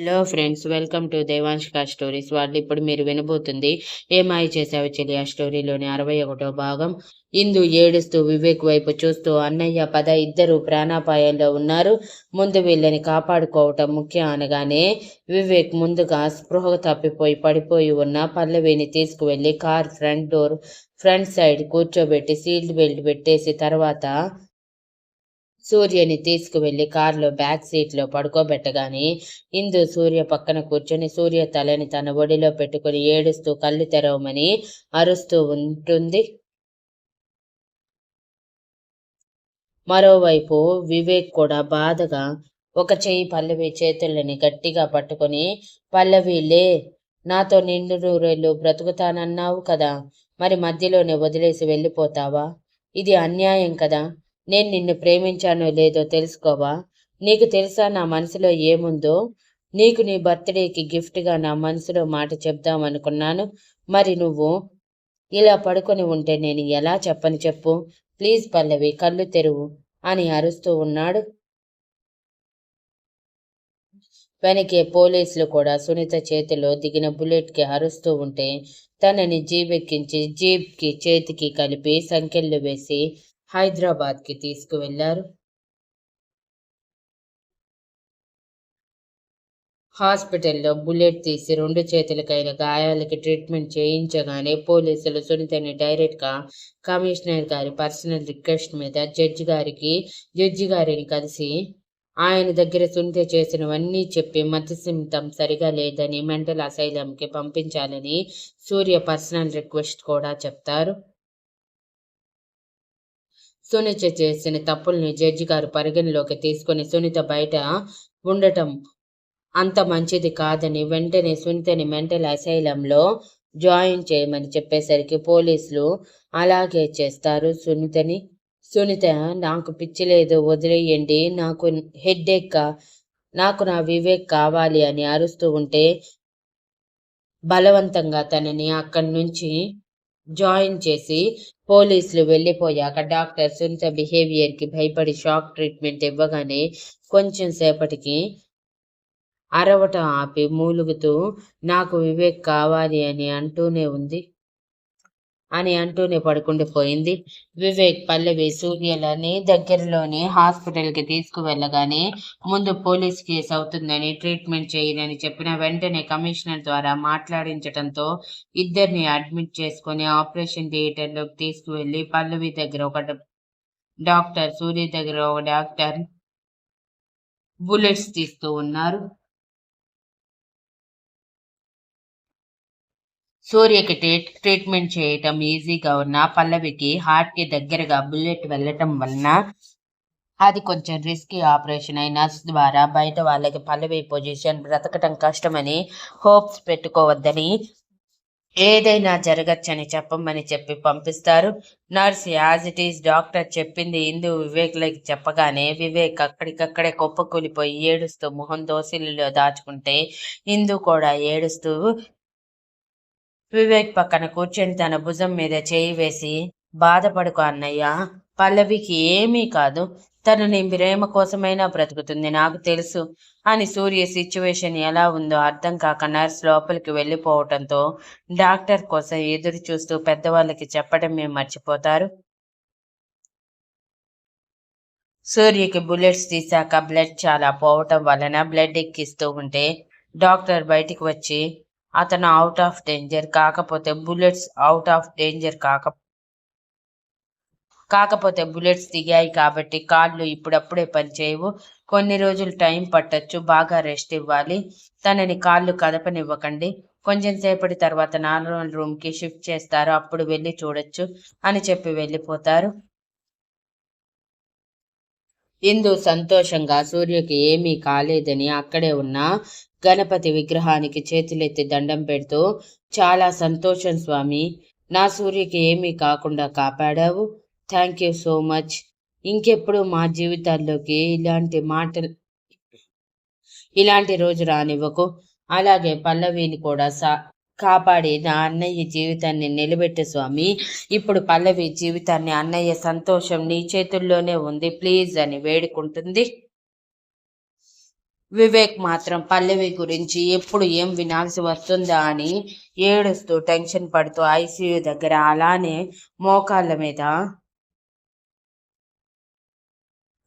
Hello friends welcome to Devanshika stories వాళ్ళు ఇప్పుడు మీరు వినబోతుంది ఏమాయి చేసావు చెల్లి ఆ స్టోరీలోని అరవై ఒకటో భాగం. ఇందు ఏడుస్తూ వివేక్ వైపు చూస్తూ అన్నయ్య పద ఇద్దరు ప్రాణాపాయంలో ఉన్నారు. ముందు వీళ్ళని కాపాడుకోవటం ముఖ్యం అనగానే వివేక్ ముందుగా స్పృహ తప్పిపోయి పడిపోయి ఉన్న పల్లవిని తీసుకువెళ్ళి car front door front side కూర్చోబెట్టి సీల్డ్ బెల్ట్ పెట్టేసి తర్వాత సూర్యని తీసుకువెళ్ళి కారులో బ్యాక్ సీట్లో పడుకోబెట్టగానే ఇందు సూర్య పక్కన కూర్చొని సూర్య తలని తన ఒడిలో పెట్టుకుని ఏడుస్తూ కళ్ళు తెరవమని అరుస్తూ ఉంటుంది. మరోవైపు వివేక్ కూడా బాధగా ఒక చెయ్యి పల్లవి చేతులని గట్టిగా పట్టుకొని పల్లవి లే నాతో నిండు నూరేళ్ళు బ్రతుకుతానన్నావు కదా మరి మధ్యలోనే వదిలేసి వెళ్ళిపోతావా? ఇది అన్యాయం కదా నేను నిన్ను ప్రేమించానో లేదో తెలుసుకోవా? నీకు తెలుసా నా మనసులో ఏముందో? నీకు నీ బర్త్డేకి గిఫ్ట్గా నా మనసులో మాట చెప్దామనుకున్నాను. మరి నువ్వు ఇలా పడుకొని ఉంటే నేను ఎలా చెప్పని చెప్పు? ప్లీజ్ పల్లవి కళ్ళు తెరువు అని అరుస్తూ ఉన్నాడు. వెనకే పోలీసులు కూడా సునీత చేతిలో దిగిన బుల్లెట్కి అరుస్తూ ఉంటే తనని జీబెక్కించి జీప్కి చేతికి కలిపి సంఖ్యలు వేసి హైదరాబాద్కి తీసుకువెళ్ళారు హాస్పిటల్లో బుల్లెట్ తీసి రెండు చేతులకైన గాయాలకి ట్రీట్మెంట్ చేయించగానే పోలీసులు సునీతని డైరెక్ట్గా కమిషనర్ గారి పర్సనల్ రిక్వెస్ట్ మీద జడ్జి గారికి జడ్జి గారిని కలిసి ఆయన దగ్గర సునీత చేసినవన్నీ చెప్పి మధ్యసింతం సరిగా లేదని మెంటల్ అసైలంకి పంపించాలని సూర్య పర్సనల్ రిక్వెస్ట్ కూడా చెప్తారు. సునీత చేసిన తప్పుల్ని జడ్జి గారు పరిగణలోకి తీసుకుని సునీత బయట ఉండటం అంత మంచిది కాదని వెంటనే సునీతని మెంటల్ అసైలంలో జాయిన్ చేయమని చెప్పేసరికి పోలీసులు అలాగే చేస్తారు. సునీతని సునీత నాకు పిచ్చి లేదు వదిలేయండి. నాకు హెడ్ఏక్ నాకు నా వివేక్ కావాలి అని అరుస్తూ ఉంటే బలవంతంగా తనని అక్కడి నుంచి జాయిన్ చేసి పోలీసులు వెళ్ళిపోయాక డాక్టర్ సునీత బిహేవియర్కి భయపడి షాక్ ట్రీట్మెంట్ ఇవ్వగానే కొంచెం సేపటికి అరవటం ఆపి మూలుగుతూ నాకు వివేక్ కావాలి అని అంటూనే ఉంది. అని అంటూనే పడుకుండిపోయింది వివేక్ పల్లవి సూర్యలని దగ్గరలోని హాస్పిటల్కి తీసుకువెళ్ళగానే ముందు పోలీస్ కేసు అవుతుందని ట్రీట్మెంట్ చేయనని చెప్పిన వెంటనే కమిషనర్ ద్వారా మాట్లాడించడంతో ఇద్దరిని అడ్మిట్ చేసుకుని ఆపరేషన్ థియేటర్లోకి తీసుకువెళ్ళి పల్లవి దగ్గర ఒక డాక్టర్ సూర్య దగ్గర ఒక డాక్టర్ బుల్లెట్స్ తీస్తూ ఉన్నారు. సూర్యకి ట్రీట్మెంట్ చేయటం ఈజీగా ఉన్న పల్లవికి హార్ట్కి దగ్గరగా బుల్లెట్ వెళ్ళటం వలన అది కొంచెం రిస్కీ ఆపరేషన్ అయిన ద్వారా బయట వాళ్ళకి పల్లవి పొజిషన్ బ్రతకటం కష్టమని హోప్స్ పెట్టుకోవద్దని ఏదైనా జరగచ్చని చెప్పమని చెప్పి పంపిస్తారు. Nurse as it is doctor చెప్పింది ఇందు వివేక్లకి చెప్పగానే వివేక్ అక్కడికక్కడే కుప్పకూలిపోయి ఏడుస్తూ మొహం దోసిలిలో దాచుకుంటే ఇందు కూడా ఏడుస్తూ వివేక్ పక్కన కూర్చొని తన భుజం మీద చేయి వేసి బాధపడుకో అన్నయ్య పల్లవికి ఏమీ కాదు. తను నీ ప్రేమ కోసమైనా బ్రతుకుతుంది నాకు తెలుసు అని సూర్య సిచ్యువేషన్ ఎలా ఉందో అర్థం కాక నర్స్ లోపలికి వెళ్ళిపోవటంతో డాక్టర్ కోసం ఎదురు చూస్తూ పెద్దవాళ్ళకి చెప్పడమే మర్చిపోతారు? సూర్యకి బుల్లెట్స్ తీశాక బ్లడ్ చాలా పోవటం వలన బ్లడ్ ఎక్కిస్తూ ఉంటే డాక్టర్ బయటికి వచ్చి అతను అవుట్ ఆఫ్ డేంజర్ కాకపోతే బుల్లెట్స్ అవుట్ ఆఫ్ డేంజర్ కాక కాకపోతే బుల్లెట్స్ దిగాయి కాబట్టి కాళ్ళు ఇప్పుడప్పుడే పనిచేయవు. కొన్ని రోజులు టైం పట్టచ్చు బాగా రెస్ట్ ఇవ్వాలి. తనని కాళ్ళు కదపనివ్వకండి. కొంచెం సేపటి తర్వాత నార్మల్ రూమ్కి షిఫ్ట్ చేస్తారు. అప్పుడు వెళ్ళి చూడొచ్చు అని చెప్పి వెళ్ళిపోతారు. ఇందు సంతోషంగా సూర్యకి ఏమీ కాలేదని అక్కడే ఉన్న గణపతి విగ్రహానికి చేతులెత్తి దండం పెడుతూ చాలా సంతోషం స్వామి. నా సూర్యకి ఏమీ కాకుండా కాపాడావు. Thank you so much. ఇంకెప్పుడు మా జీవితాల్లోకి ఇలాంటి మాటలు ఇలాంటి రోజు రానివ్వకు. అలాగే పల్లవిని కూడా సా కాపాడి నా అన్నయ్య జీవితాన్ని నిలబెట్టే స్వామి. ఇప్పుడు పల్లవి జీవితాన్ని అన్నయ్య సంతోషం నీ చేతుల్లోనే ఉంది. ప్లీజ్ అని వేడుకుంటుంది. వివేక్ మాత్రం పల్లవి గురించి ఎప్పుడు ఏం వినాల్సి వస్తుందా అని ఏడుస్తూ టెన్షన్ పడుతూ ఐసీయూ దగ్గర అలానే మోకాళ్ళ మీద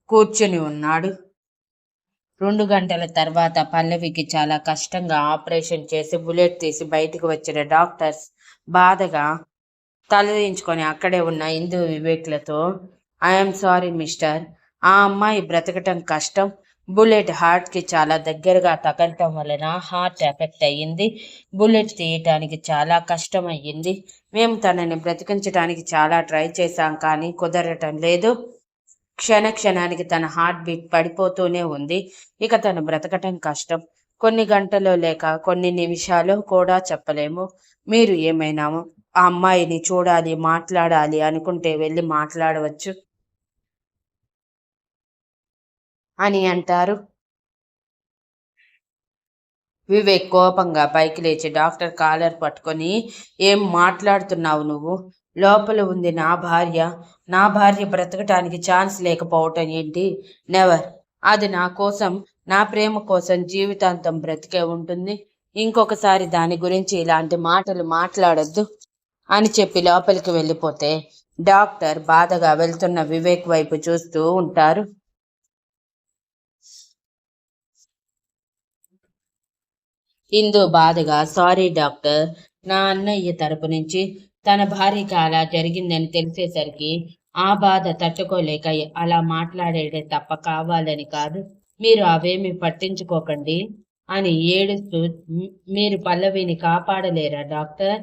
కూర్చుని ఉన్నాడు. రెండు గంటల తర్వాత పల్లవికి చాలా కష్టంగా ఆపరేషన్ చేసి బుల్లెట్ తీసి బయటకు వచ్చిన డాక్టర్స్ బాధగా తలదించుకొని అక్కడే ఉన్న హిందూ వివేక్లతో ఐఎమ్ సారీ మిస్టర్. ఆ అమ్మాయి బ్రతకటం కష్టం. బుల్లెట్ హార్ట్కి చాలా దగ్గరగా తగలటం వలన హార్ట్ ఎఫెక్ట్ అయ్యింది. బుల్లెట్ తీయటానికి చాలా కష్టమయ్యింది. మేము తనని బ్రతికించడానికి చాలా ట్రై చేశాం కానీ కుదరటం లేదు. క్షణ క్షణానికి తన హార్ట్ బీట్ పడిపోతూనే ఉంది. ఇక తను బ్రతకటం కష్టం. కొన్ని గంటలు లేక కొన్ని నిమిషాలు కూడా చెప్పలేము. మీరు ఏమైనా ఆ అమ్మాయిని చూడాలి మాట్లాడాలి అనుకుంటే వెళ్ళి మాట్లాడవచ్చు. అని అంటారు. వివేక్ కోపంగా పైకి లేచి డాక్టర్ కాలర్ పట్టుకొని ఏం మాట్లాడుతున్నావు నువ్వు? లోపల ఉంది నా భార్య. నా భార్య బ్రతకటానికి ఛాన్స్ లేకపోవటం ఏంటి? నెవర్. అది నా కోసం నా ప్రేమ కోసం జీవితాంతం బ్రతికే ఉంటుంది. ఇంకొకసారి దాని గురించి ఇలాంటి మాటలు మాట్లాడొద్దు అని చెప్పి లోపలికి వెళ్ళిపోతే డాక్టర్ బాధగా వెళ్తున్న వివేక్ వైపు చూస్తూ ఉంటారు. ఇందు బాధగా సారీ డాక్టర్ నా అన్నయ్య తరపు నుంచి తన భార్యకి అలా జరిగిందని తెలిసేసరికి ఆ బాధ తట్టుకోలేక అలా మాట్లాడేదే తప్ప కావాలని కాదు. మీరు అవేమి పట్టించుకోకండి అని ఏడుస్తూ మీరు పల్లవిని కాపాడలేరా డాక్టర్?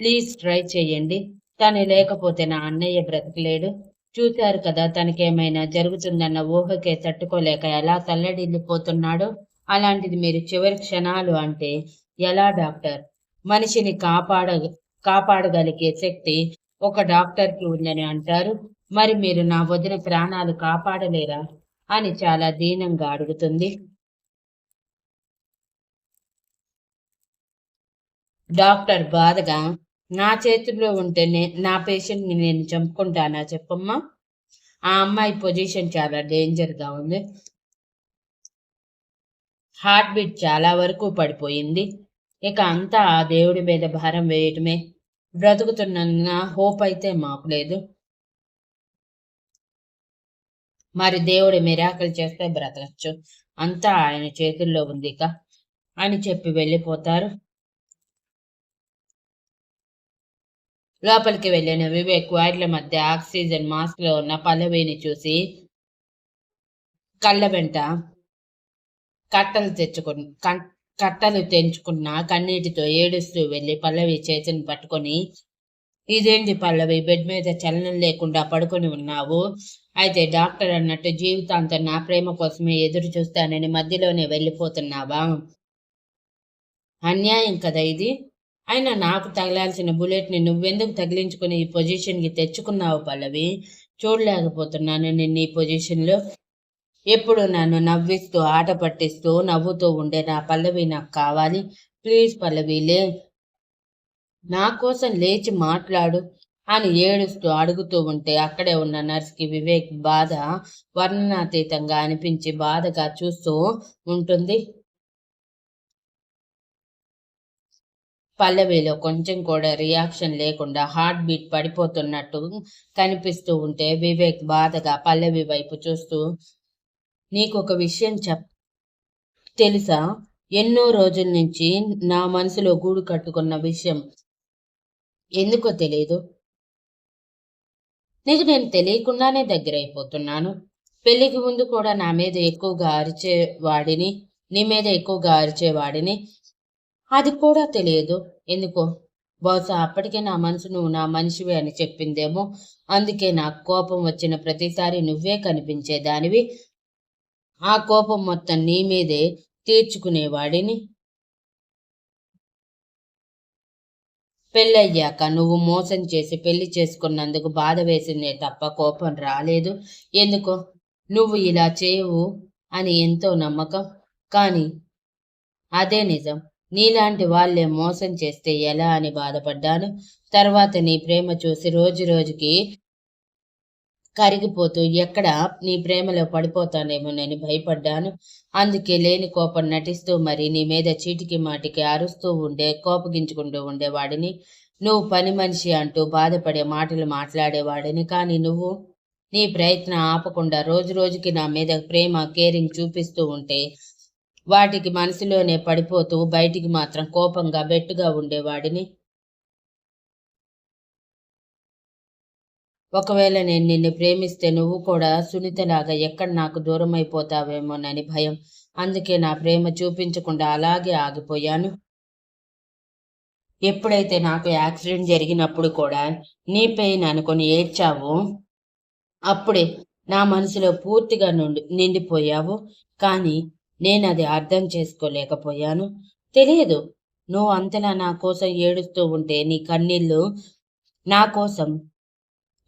ప్లీజ్ ట్రై చేయండి. తను లేకపోతే నా అన్నయ్య బ్రతకలేడు. చూశారు కదా తనకేమైనా జరుగుతుందన్న ఊహకే తట్టుకోలేక ఎలా తల్లడిల్లిపోతున్నాడో? అలాంటిది మీరు చివరి క్షణాలు అంటే ఎలా డాక్టర్? మనిషిని కాపాడ కాపాడగలిగే శక్తి ఒక డాక్టర్కి ఉందని అంటారు. మరి మీరు నా వదిన ప్రాణాలు కాపాడలేరా? అని చాలా దీనంగా అడుగుతుంది. డాక్టర్ బాధగా నా చేతుల్లో ఉంటేనే నా పేషెంట్ని నేను చంపుకుంటానా చెప్పమ్మా? ఆ అమ్మాయి పొజిషన్ చాలా డేంజర్గా ఉంది. హార్ట్ బీట్ చాలా వరకు పడిపోయింది. ఇక అంతా ఆ దేవుడి మీద భారం వేయటమే. బ్రతుకుతున్న హోప్ అయితే మాకు లేదు. మరి దేవుడు మిరాకలు చేస్తే బ్రతకచ్చు. అంతా ఆయన చేతుల్లో ఉంది ఇక అని చెప్పి వెళ్ళిపోతారు. లోపలికి వెళ్ళిన వివేక్ వైర్ల మధ్య ఆక్సిజన్ మాస్క్లో ఉన్న పల్లవిని చూసి కళ్ళ వెంట కట్టలు తెచ్చుకుని కట్టలు తెంచుకున్న కన్నీటితో ఏడుస్తూ వెళ్ళి పల్లవి చేతిని పట్టుకొని ఇదేంటి పల్లవి బెడ్ మీద చలనం లేకుండా పడుకొని ఉన్నావు? అయితే డాక్టర్ అన్నట్టు జీవితాంతం నా ప్రేమ కోసమే ఎదురు చూస్తానని మధ్యలోనే వెళ్ళిపోతున్నావా? అన్యాయం కదా ఇది? అయినా నాకు తగలాల్సిన బుల్లెట్ని నువ్వెందుకు తగిలించుకుని ఈ పొజిషన్కి తెచ్చుకున్నావు పల్లవి? చూడలేకపోతున్నాను నిన్ను ఈ పొజిషన్లో. ఎప్పుడు నన్ను నవ్విస్తూ ఆట పట్టిస్తూ నవ్వుతూ ఉండే నా పల్లవి నాకు కావాలి. ప్లీజ్ పల్లవి లే. నా కోసం లేచి మాట్లాడు అని ఏడుస్తూ అడుగుతూ ఉంటే అక్కడే ఉన్న నర్స్కి వివేక్ బాధ వర్ణనాతీతంగా అనిపించి బాధగా చూస్తూ ఉంటుంది. పల్లవిలో కొంచెం కూడా రియాక్షన్ లేకుండా హార్ట్ బీట్ పడిపోతున్నట్టు కనిపిస్తూ ఉంటే వివేక్ బాధగా పల్లవి వైపు చూస్తూ నీకు ఒక విషయం చెప్. తెలుసా? ఎన్నో రోజుల నుంచి నా మనసులో గూడు కట్టుకున్న విషయం. ఎందుకో తెలియదు నీకు నేను తెలియకుండానే దగ్గర అయిపోతున్నాను పెళ్ళికి ముందు కూడా నా మీద ఎక్కువగా అరిచేవాడిని నీ మీద ఎక్కువగా అరిచేవాడిని. అది కూడా తెలియదు. ఎందుకో? బహుశా అప్పటికే నా మనసు నువ్వు నా మనిషివి అని చెప్పిందేమో. అందుకే నాకు కోపం వచ్చిన ప్రతిసారి నువ్వే కనిపించేదానివి. ఆ కోపం మొత్తం నీ మీదే తీర్చుకునేవాడిని. పెళ్ళయ్యాక నువ్వు మోసం చేసి పెళ్ళి చేసుకున్నందుకు బాధ వేసిందే తప్ప కోపం రాలేదు. ఎందుకో? నువ్వు ఇలా చేయవు అని ఎంతో నమ్మకం. కానీ అదే నిజం. నీలాంటి వాళ్ళే మోసం చేస్తే ఎలా అని బాధపడ్డాను? తర్వాత నీ ప్రేమ చూసి రోజు రోజుకి కరిగిపోతూ ఎక్కడ నీ ప్రేమలో పడిపోతానేమో నేను భయపడ్డాను. అందుకే లేని కోపం నటిస్తూ మరి నీ మీద చీటికి మాటికి అరుస్తూ ఉండే కోపగించుకుంటూ ఉండేవాడిని. నువ్వు పని మనిషి అంటూ బాధపడే మాటలు మాట్లాడేవాడిని. కానీ నువ్వు నీ ప్రయత్నం ఆపకుండా రోజు రోజుకి నా మీద ప్రేమ కేరింగ్ చూపిస్తూ ఉంటే వాటికి మనసులోనే పడిపోతూ బయటికి మాత్రం కోపంగా బెట్టుగా ఉండేవాడిని. ఒకవేళ నేను నిన్ను ప్రేమిస్తే నువ్వు కూడా సునీతలాగా ఎక్కడ నాకు దూరం అయిపోతావేమోనని భయం. అందుకే నా ప్రేమ చూపించకుండా అలాగే ఆగిపోయాను. ఎప్పుడైతే నాకు యాక్సిడెంట్ జరిగినప్పుడు కూడా నీ పెయిన్ అనుకుని ఏడ్చావు అప్పుడే నా మనసులో పూర్తిగా నుండి నిండిపోయావు. కానీ నేను అది అర్థం చేసుకోలేకపోయాను. తెలియదు నువ్వు అంతలా నా కోసం ఏడుస్తూ ఉంటే నీ కన్నీళ్ళు నా కోసం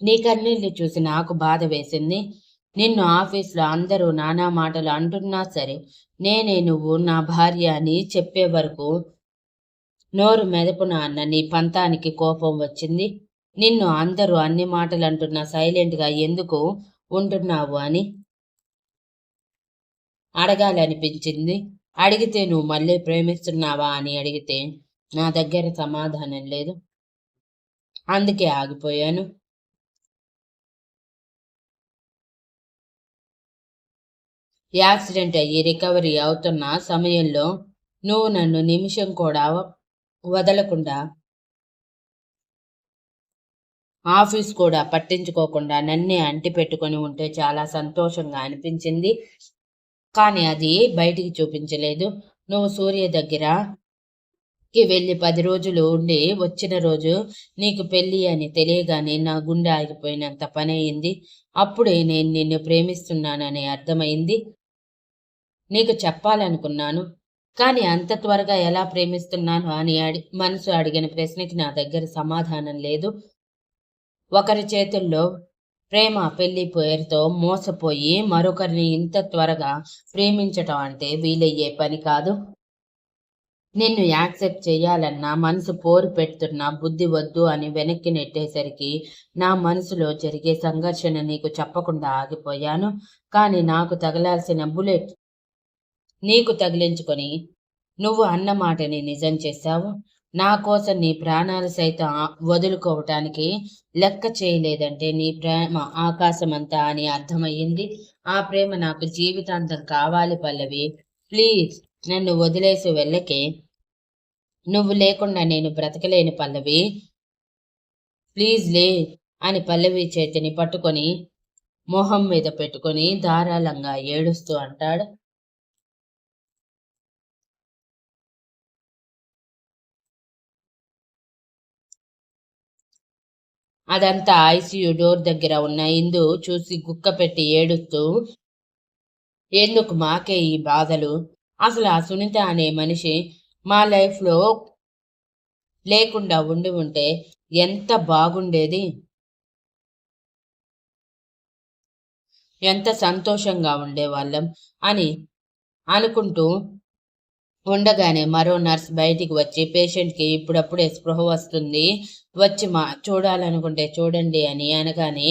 నీ కన్నీళ్ళు చూసి నాకు బాధ వేసింది. నిన్ను ఆఫీస్లో అందరూ నానా మాటలు అంటున్నా సరే నేనే నువ్వు నా భార్య అని చెప్పే వరకు నోరు మెదపున అన్న నీ పంతానికి కోపం వచ్చింది. నిన్ను అందరూ అన్ని మాటలు అంటున్నా సైలెంట్గా ఎందుకు ఉంటున్నావు అని అడగాలనిపించింది. అడిగితే నువ్వు మళ్ళీ ప్రేమిస్తున్నావా అని అడిగితే నా దగ్గర సమాధానం లేదు. అందుకే ఆగిపోయాను. యాక్సిడెంట్ అయ్యి రికవరీ అవుతున్న సమయంలో నువ్వు నన్ను నిమిషం కూడా వదలకుండా ఆఫీస్ కూడా పట్టించుకోకుండా నన్నే అంటి పెట్టుకొని ఉంటే చాలా సంతోషంగా అనిపించింది. కానీ అది బయటికి చూపించలేదు. నువ్వు సూర్య దగ్గర కి వెళ్ళి పది రోజులు ఉండి వచ్చిన రోజు నీకు పెళ్ళి అని తెలియగానే నా గుండె ఆగిపోయినంత పని అయింది. అప్పుడే నేను నిన్ను ప్రేమిస్తున్నానని అర్థమైంది. నీకు చెప్పాలనుకున్నాను. కానీ అంత త్వరగా ఎలా ప్రేమిస్తున్నాను అని అడి మనసు అడిగిన ప్రశ్నకి నా దగ్గర సమాధానం లేదు. ఒకరి చేతుల్లో ప్రేమ పెళ్ళి పేరుతో మోసపోయి మరొకరిని ఇంత త్వరగా ప్రేమించటం అంటే వీలయ్యే పని కాదు. నిన్ను యాక్సెప్ట్ చేయాలన్నా మనసు పోరు పెడుతున్నా బుద్ధి వద్దు అని వెనక్కి నెట్టేసరికి నా మనసులో జరిగే సంఘర్షణ నీకు చెప్పకుండా ఆగిపోయాను. కానీ నాకు తగలాల్సిన బుల్లెట్ నీకు తగిలించుకొని నువ్వు అన్న మాటని నిజం చేశావు. నా కోసం నీ ప్రాణాలు సైతం వదులుకోవటానికి లెక్క చేయలేదంటే నీ ప్రేమ ఆకాశమంతా అని అర్థమయ్యింది. ఆ ప్రేమ నాకు జీవితాంతం కావాలి పల్లవి. ప్లీజ్ నన్ను వదిలేసి వెళ్ళకే. నువ్వు లేకుండా నేను బ్రతకలేని పల్లవి. ప్లీజ్ లే అని పల్లవి చేతిని పట్టుకొని మొహం మీద పెట్టుకొని ధారాళంగా ఏడుస్తూ అంటాడు. అదంతా ఐసీయూ డోర్ దగ్గర ఉన్న ఇందు చూసి గుక్క పెట్టి ఏడుస్తూ ఎందుకు మాకే ఈ బాధలు? అసలు ఆ సునీత అనే మనిషి మా లైఫ్లో లేకుండా ఉండి ఉంటే ఎంత బాగుండేది? ఎంత సంతోషంగా ఉండేవాళ్ళం అని అనుకుంటూ ఉండగానే మరో నర్స్ బయటికి వచ్చి పేషెంట్కి ఇప్పుడప్పుడే స్పృహ వస్తుంది వచ్చి మా చూడాలనుకుంటే చూడండి అని అనగానే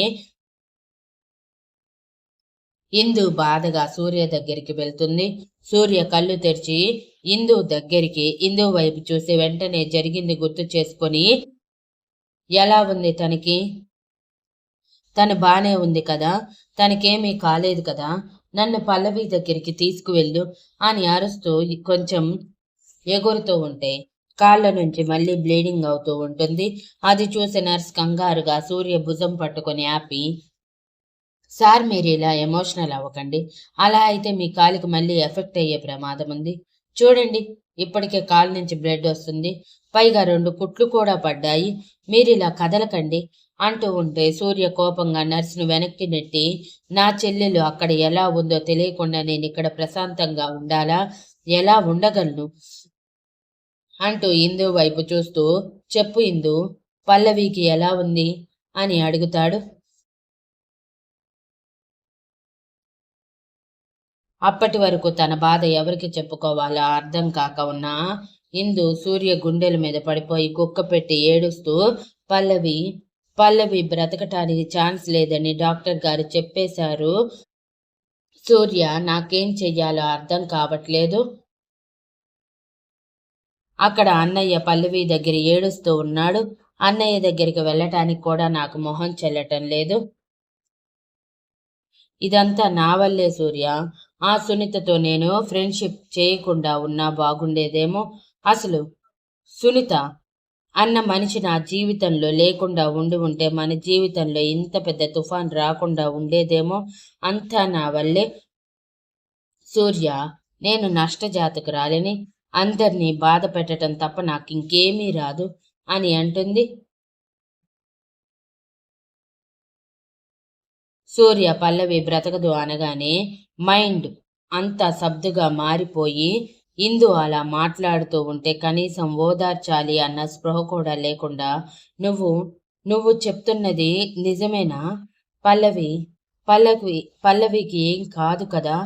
ఇందు బాధగా సూర్య దగ్గరికి వెళ్తుంది. సూర్య కళ్ళు తెరిచి ఇందు దగ్గరికి ఇందు వైపు చూసి వెంటనే జరిగింది గుర్తు చేసుకొని ఎలా ఉంది తనకి? తను బానే ఉంది కదా? తనకేమీ కాలేదు కదా? నన్ను పల్లవి దగ్గరికి తీసుకువెళ్ళు అని అరుస్తూ కొంచెం ఎగురుతూ ఉంటే కాళ్ళ నుంచి మళ్ళీ బ్లీడింగ్ అవుతూ ఉంటుంది. అది చూసి నర్స్ కంగారుగా సూర్య భుజం పట్టుకొని ఆపి సార్ మీరు ఇలా ఎమోషనల్ అవ్వకండి. అలా అయితే మీ కాలికి మళ్ళీ ఎఫెక్ట్ అయ్యే ప్రమాదం ఉంది. చూడండి ఇప్పటికే కాలు నుంచి బ్లడ్ వస్తుంది. పైగా రెండు కుట్లు కూడా పడ్డాయి. మీరు ఇలా కదలకండి అంటూ ఉంటే సూర్య కోపంగా నర్సును వెనక్కి నెట్టి నా చెల్లెలు అక్కడ ఎలా ఉందో తెలియకుండా నేను ఇక్కడ ప్రశాంతంగా ఉండాలా? ఎలా ఉండగలను? అంటూ ఇందు వైపు చూస్తూ చెప్పు ఇందు పల్లవికి ఎలా ఉంది? అని అడుగుతాడు. అప్పటి వరకు తన బాధ ఎవరికి చెప్పుకోవాలో అర్థం కాక ఉన్నా ఇందు సూర్య గుండెల మీద పడిపోయి కుక్క పెట్టి ఏడుస్తూ పల్లవి పల్లవి బ్రతకటానికి ఛాన్స్ లేదని డాక్టర్ గారు చెప్పేశారు. సూర్య నాకేం చెయ్యాలో అర్థం కావట్లేదు. అక్కడ అన్నయ్య పల్లవి దగ్గర ఏడుస్తూ ఉన్నాడు. అన్నయ్య దగ్గరికి వెళ్ళటానికి కూడా నాకు మొహం చెల్లటం లేదు. ఇదంతా నా వల్లే సూర్య. ఆ సునీతతో నేను ఫ్రెండ్షిప్ చేయకుండా ఉన్నా బాగుండేదేమో. అసలు సునీత అన్న మనిషి నా జీవితంలో లేకుండా ఉండి ఉంటే మన జీవితంలో ఇంత పెద్ద తుఫాన్ రాకుండా ఉండేదేమో అంతా నా వల్లే. సూర్య నేను నష్టజాతకురాలిని అందరినీ బాధ పెట్టడం తప్ప నాకు ఇంకేమీ రాదు అని అంటుంది. సూర్య పల్లవి బ్రతకదు అనగానే మైండ్ అంతా సబ్దుగా మారిపోయి ఇందు అలా మాట్లాడుతూ ఉంటే కనీసం ఓదార్చాలి అన్న స్పృహ కూడా లేకుండా నువ్వు నువ్వు చెప్తున్నది నిజమేనా? పల్లవి పల్లవి పల్లవికి ఏం కాదు కదా?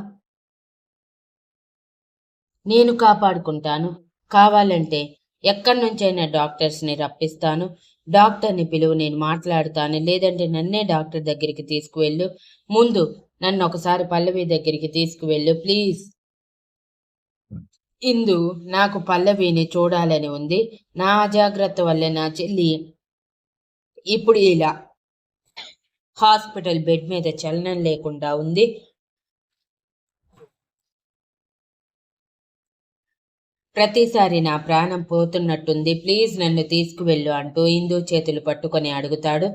నేను కాపాడుకుంటాను. కావాలంటే ఎక్కడి నుంచైనా డాక్టర్స్ని రప్పిస్తాను. డాక్టర్ని పిలువు నేను మాట్లాడుతాను. లేదంటే నన్నే డాక్టర్ దగ్గరికి తీసుకువెళ్ళు. ముందు నన్ను ఒకసారి పల్లవి దగ్గరికి తీసుకువెళ్ళు ప్లీజ్. ఇందు నాకు పల్లవిని చూడాలని ఉంది. నా అజాగ్రత్త వల్లే నా చెల్లి ఇప్పుడు ఇలా హాస్పిటల్ బెడ్ మీద చలనం లేకుండా ఉంది. ప్రతిసారి నా ప్రాణం పోతున్నట్టుంది. ప్లీజ్ నన్ను తీసుకువెళ్ళు అంటూ ఇందు చేతులు పట్టుకొని అడుగుతాడు.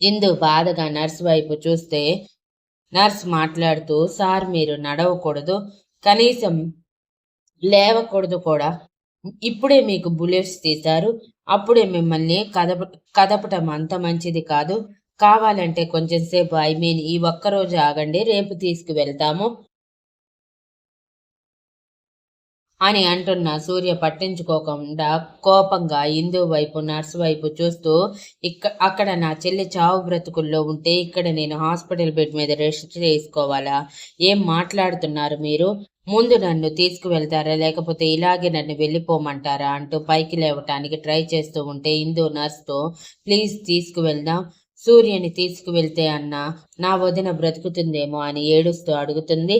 ఇందు బాధగా నర్స్ వైపు చూస్తే నర్స్ మాట్లాడుతూ సార్ మీరు నడవకూడదు. కనీసం లేవకూడదు కూడా. ఇప్పుడే మీకు బుల్లెట్స్ తీశారు. అప్పుడే మిమ్మల్ని కదప కదపటం అంత మంచిది కాదు. కావాలంటే కొంచెం సేపు ఐ మీన్ ఈ ఒక్కరోజు ఆగండి. రేపు తీసుకువెళ్తాము. అని అంటున్న సూర్య పట్టించుకోకుండా కోపంగా ఇందు వైపు నర్స్ వైపు చూస్తూ ఇక్క అక్కడ నా చెల్లి చావు బ్రతుకుల్లో ఉంటే ఇక్కడ నేను హాస్పిటల్ బెడ్ మీద రెస్ట్ చేసుకోవాలా? ఏం మాట్లాడుతున్నారు మీరు? ముందు నన్ను తీసుకువెళ్తారా? లేకపోతే ఇలాగే నన్ను వెళ్ళిపోమంటారా? అంటూ పైకి లేవటానికి ట్రై చేస్తూ ఉంటే ఇందు నర్స్తో ప్లీజ్ తీసుకువెళ్దాం. సూర్యని తీసుకువెళ్తే అన్న నా వదిన బ్రతుకుతుందేమో అని ఏడుస్తూ అడుగుతుంది.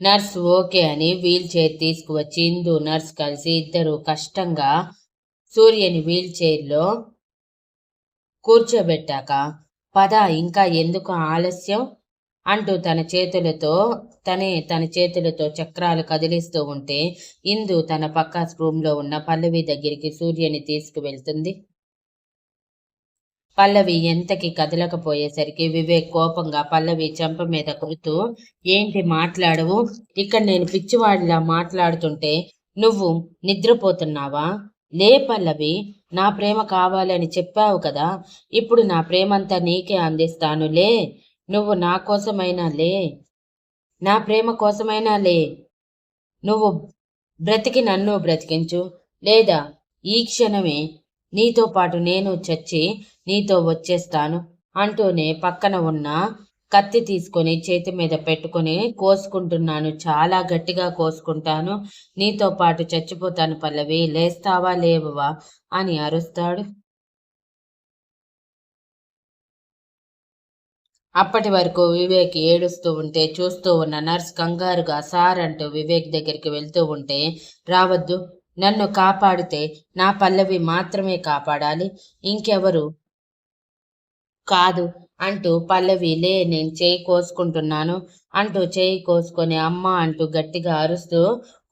నర్స్ ఓకే అని వీల్ చైర్ తీసుకువచ్చి ఇందు నర్స్ కలిసి ఇద్దరు కష్టంగా సూర్యని వీల్ చైర్లో కూర్చోబెట్టాక పద ఇంకా ఎందుకు ఆలస్యం? అంటూ తన చేతులతో తనే తన చేతులతో చక్రాలు కదిలిస్తూ ఉంటే ఇందు తన పక్క రూమ్లో ఉన్న పల్లవి దగ్గరికి సూర్యని తీసుకువెళ్తుంది. పల్లవి ఎంతకి కదలకపోయేసరికి వివేక్ కోపంగా పల్లవి చెంప మీద కొడుతూ ఏంటి మాట్లాడవు? ఇక్కడ నేను పిచ్చివాడిలా మాట్లాడుతుంటే నువ్వు నిద్రపోతున్నావా? లే పల్లవి నా ప్రేమ కావాలని చెప్పావు కదా. ఇప్పుడు నా ప్రేమంతా నీకే అందిస్తాను. లే నువ్వు నా కోసమైనా లే. నా ప్రేమ కోసమైనా లే. నువ్వు బ్రతికి నన్ను బ్రతికించు. లేదా ఈ క్షణమే నీతో పాటు నేను చచ్చి నీతో వచ్చేస్తాను అంటూనే పక్కన ఉన్న కత్తి తీసుకొని చేతి మీద పెట్టుకుని కోసుకుంటున్నాను. చాలా గట్టిగా కోసుకుంటాను. నీతో పాటు చచ్చిపోతాను పల్లవి. లేస్తావా? లేవవా? అని అరుస్తాడు. అప్పటి వరకు వివేక్ ఏడుస్తూ ఉంటే చూస్తూ ఉన్న నర్స్ కంగారుగా సార్ అంటూ వివేక్ దగ్గరికి వెళ్తూ ఉంటే రావద్దు. నన్ను కాపాడితే నా పల్లవి మాత్రమే కాపాడాలి. ఇంకెవరు కాదు అంటూ పల్లవి లే నేను చేయి కోసుకుంటున్నాను అంటూ చేయి కోసుకొని అమ్మ అంటూ గట్టిగా అరుస్తూ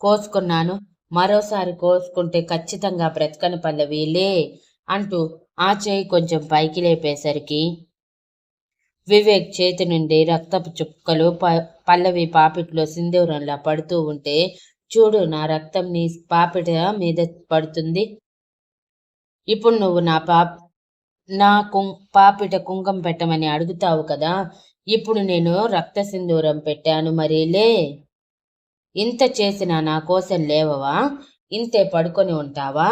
కోసుకున్నాను. మరోసారి కోసుకుంటే ఖచ్చితంగా బ్రతకని పల్లవి లే అంటూ ఆ చేయి కొంచెం పైకి లేపేసరికి వివేక్ చేతి నుండి రక్తపు చుక్కలు ప పల్లవి పాపిట్లో సింధూరంలా పడుతూ ఉంటే చూడు నా రక్తం నీ పాపిట మీద పడుతుంది. ఇప్పుడు నువ్వు నా పా నా కుం పాపిట కుంకం పెట్టమని అడుగుతావు కదా ఇప్పుడు నేను రక్త సింధూరం పెట్టాను మరీలే ఇంత చేసినా నా కోసం లేవవా? ఇంతే పడుకొని ఉంటావా?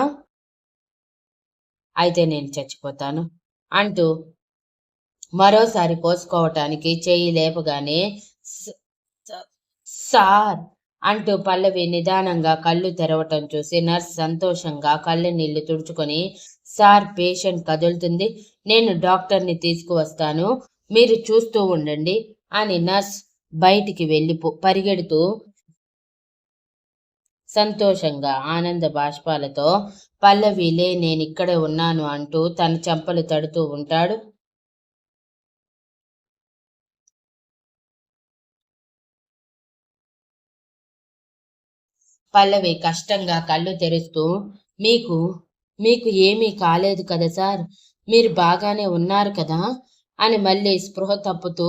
అయితే నేను చచ్చిపోతాను అంటూ మరోసారి కోసుకోవటానికి చెయ్యి లేపగానే సార్ అంటూ పల్లవి నిదానంగా కళ్ళు తెరవటం చూసి నర్స్ సంతోషంగా కళ్ళ నీళ్ళు తుడుచుకొని సార్ పేషెంట్ కదులుతుంది. నేను డాక్టర్ని తీసుకువస్తాను. మీరు చూస్తూ ఉండండి అని నర్స్ బయటికి వెళ్ళిపో పరిగెడుతూ సంతోషంగా ఆనంద బాష్పాలతో పల్లవిలే నేను ఇక్కడే ఉన్నాను అంటూ తన చెంపలు తడుతూ ఉంటాడు. పల్లవి కష్టంగా కళ్ళు తెరుస్తూ మీకు మీకు ఏమీ కాలేదు కదా సార్? మీరు బాగానే ఉన్నారు కదా? అని మళ్ళీ స్పృహ తప్పుతూ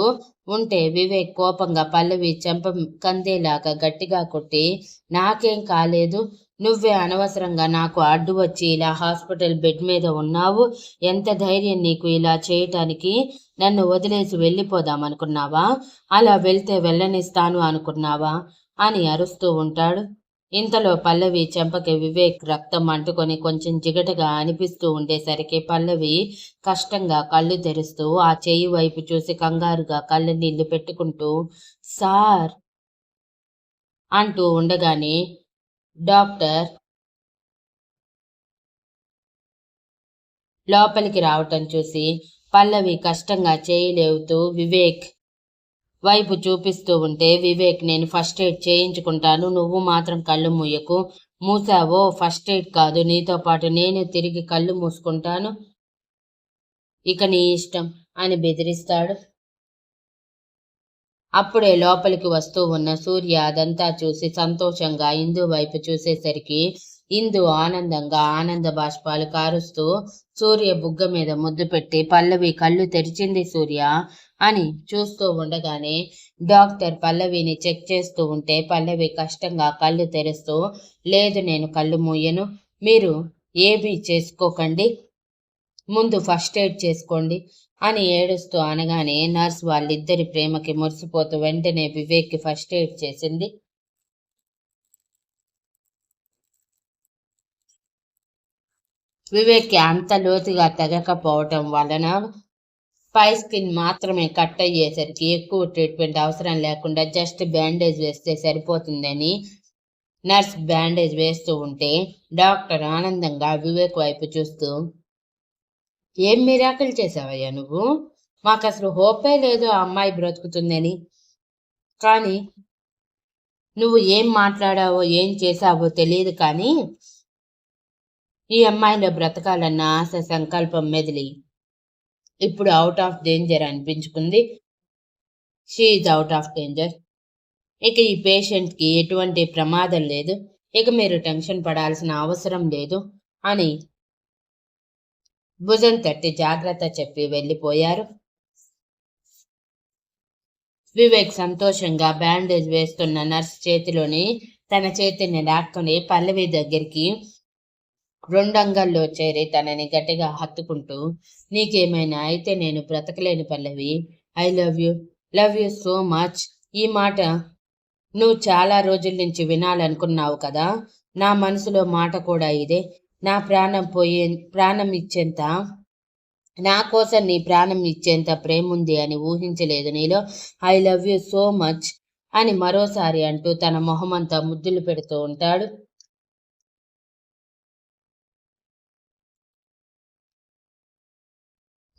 ఉంటే వివేక్ కోపంగా పల్లవి చెంప కందేలాగా గట్టిగా కొట్టి నాకేం కాలేదు. నువ్వే అనవసరంగా నాకు అడ్డు వచ్చి ఇలా హాస్పిటల్ బెడ్ మీద ఉన్నావు. ఎంత ధైర్యం నీకు ఇలా చేయటానికి? నన్ను వదిలేసి వెళ్ళిపోదామనుకున్నావా అలా వెళ్తే వెళ్ళనిస్తాను అనుకున్నావా? అని అరుస్తూ ఉంటాడు. ఇంతలో పల్లవి చెంపకి వివేక్ రక్తం అంటుకొని కొంచెం జిగటగా అనిపిస్తూ ఉండేసరికి పల్లవి కష్టంగా కళ్ళు తెరుస్తూ ఆ చెయ్యి వైపు చూసి కంగారుగా కళ్ళ నీళ్ళు పెట్టుకుంటూ సార్ అంటూ ఉండగానే డాక్టర్ లోపలికి రావటం చూసి పల్లవి కష్టంగా చేయలేవుతూ వివేక్ వైపు చూపిస్తూ ఉంటే వివేక్ నేను ఫస్ట్ ఎయిడ్ చేయించుకుంటాను. నువ్వు మాత్రం కళ్ళు మూయకు. మూసావో? ఫస్ట్ ఎయిడ్ కాదు. నీతో పాటు నేను తిరిగి కళ్ళు మూసుకుంటాను. ఇక నీ ఇష్టం అని బెదిరిస్తాడు. అప్పుడే లోపలికి వస్తూ ఉన్న సూర్య అదంతా చూసి సంతోషంగా ఇందు వైపు చూసేసరికి ఇందు ఆనందంగా ఆనంద బాష్పాలు కారుస్తూ సూర్య బుగ్గ మీద ముద్దు పెట్టి పల్లవి కళ్ళు తెరిచింది సూర్య. అని చూస్తూ ఉండగానే డాక్టర్ పల్లవిని చెక్ చేస్తూ ఉంటే పల్లవి కష్టంగా కళ్ళు తెరుస్తూ లేదు నేను కళ్ళు మూయను. మీరు ఏబీ చేసుకోకండి. ముందు ఫస్ట్ ఎయిడ్ చేసుకోండి అని ఏడుస్తూ అనగానే నర్స్ వాళ్ళిద్దరి ప్రేమకి మురిసిపోతూ వెంటనే వివేక్కి ఫస్ట్ ఎయిడ్ చేసింది. వివేక్కి అంత లోతుగా తెగకపోవటం వలన పై స్కిన్ మాత్రమే కట్ అయ్యేసరికి ఎక్కువ ట్రీట్మెంట్ అవసరం లేకుండా జస్ట్ బ్యాండేజ్ వేస్తే సరిపోతుందని నర్స్ బ్యాండేజ్ వేస్తూ ఉంటే డాక్టర్ ఆనందంగా వివేక్ వైపు చూస్తూ ఏం మిరాకిల్ చేసావయ్యా నువ్వు? మాకు అసలు హోపే లేదు ఆ అమ్మాయి బ్రతుకుతుందని. కానీ నువ్వు ఏం మాట్లాడావో ఏం చేసావో తెలియదు కానీ ఈ అమ్మాయిలో బ్రతకాలన్న ఆశ సంకల్పం మెదిలి ఇప్పుడు అవుట్ ఆఫ్ డేంజర్ అనిపించుకుంది. షీఈ్ అవుట్ ఆఫ్ డేంజర్ ఇక ఈ పేషెంట్కి ఎటువంటి ప్రమాదం లేదు. ఇక మీరు టెన్షన్ పడాల్సిన అవసరం లేదు అని భుజం తట్టి జాగ్రత్త చెప్పి వెళ్ళిపోయారు. వివేక్ సంతోషంగా బ్యాండేజ్ వేస్తున్న నర్స్ చేతిలోని తన చేతిని లాక్కొని పల్లవి దగ్గరికి రెండంగల్లో చేరి తనని గట్టిగా హత్తుకుంటూ నీకేమైనా అయితే నేను బ్రతకలేని Pallavi. I love you. Love you so much. ఈ మాట నువ్వు చాలా రోజుల నుంచి వినాలనుకున్నావు కదా. నా మనసులో మాట కూడా ఇదే. నా ప్రాణం పోయే ప్రాణం ఇచ్చేంత నా కోసం నీ ప్రాణం ఇచ్చేంత ప్రేముంది అని ఊహించలేదు నీలో. I love you so much అని మరోసారి అంటూ తన మొహమంతా ముద్దులు పెడుతూ ఉంటాడు.